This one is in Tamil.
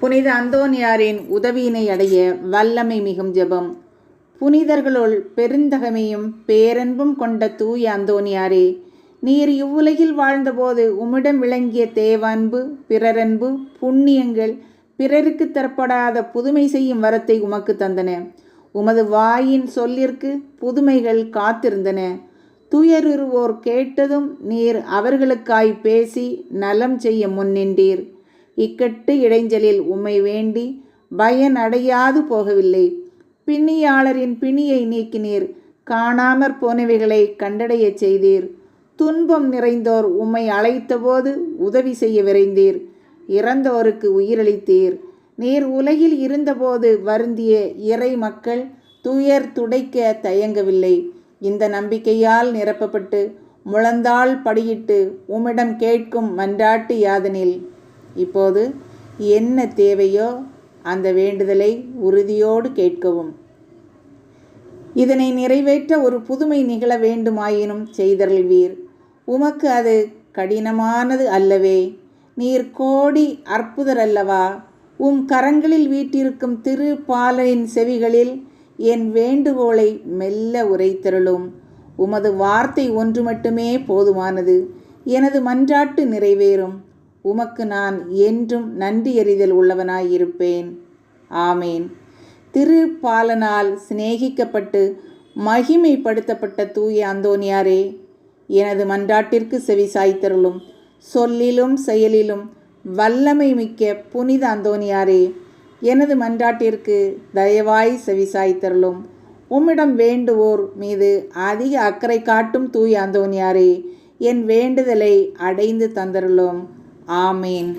புனித அந்தோனியாரின் உதவியினை அடைய வல்லமை மிகும் ஜெபம். புனிதர்களுள் பெருந்தகமையும் பேரன்பும் கொண்ட தூய அந்தோனியாரே நீர் இவ்வுலகில் வாழ்ந்தபோது உம்மிடம் விளங்கிய தேவன்பு பிறரன்பு புண்ணியங்கள் பிறருக்கு தரப்படாத புதுமை செய்யும் வரத்தை உமக்கு தந்தன. உமது வாயின் சொல்லிற்கு புதுமைகள் காத்திருந்தன. துயருவோர் கேட்டதும் நீர் அவர்களுக்காய் பேசி நலம் செய்ய முன்னின்றீர். இக்கட்டு இடைஞ்சலில் உம்மை வேண்டி பயன் அடையாது போகவில்லை. பிணியாளரின் பிணியை நீக்கினீர். காணாமற் போனவைகளை கண்டடையச் செய்தீர். துன்பம் நிறைந்தோர் உம்மை அழைத்தபோது உதவி செய்ய விரைந்தீர். இறந்தோருக்கு உயிரளித்தீர். நீர் உலகில் இருந்தபோது வருந்திய இறை மக்கள் துயர் துடைக்க தயங்கவில்லை. இந்த நம்பிக்கையால் நிரப்பப்பட்டு முழந்தாள் படியிட்டு உம்மிடம் கேட்கும் மன்றாட்டு யாதனில். இப்போது என்ன தேவையோ அந்த வேண்டுதலை உறுதியோடு கேட்கவும். இதனை நிறைவேற்ற ஒரு புதுமை நிகழ வேண்டுமாயினும் செய்தருள்வீர் உமக்கு அது கடினமானது அல்லவே. நீர் கோடி அற்புதர் அல்லவா உம் கரங்களில் வீட்டிருக்கும் திரு பாலனின் செவிகளில் என் வேண்டுகோளை மெல்ல உரைத்தருளும். உமது வார்த்தை ஒன்று மட்டுமே போதுமானது. எனது மன்றாட்டு நிறைவேறும். உமக்கு நான் என்றும் நன்றி எறிதல் உள்ளவனாயிருப்பேன். ஆமேன். திரு பாலனால் சிநேகிக்கப்பட்டு மகிமைப்படுத்தப்பட்ட தூய அந்தோனியாரே எனது மன்றாட்டிற்கு செவி சாய்த்தருளும் சொல்லிலும் செயலிலும் வல்லமை மிக்க புனித அந்தோனியாரே எனது மன்றாட்டிற்கு தயவாய் செவி சாய்த்தருளும். உம்மிடம் வேண்டுவோர் மீது அதிக அக்கறை காட்டும் தூய அந்தோனியாரே என் வேண்டுதலை அடைந்து தந்தருளும். ஆமேன்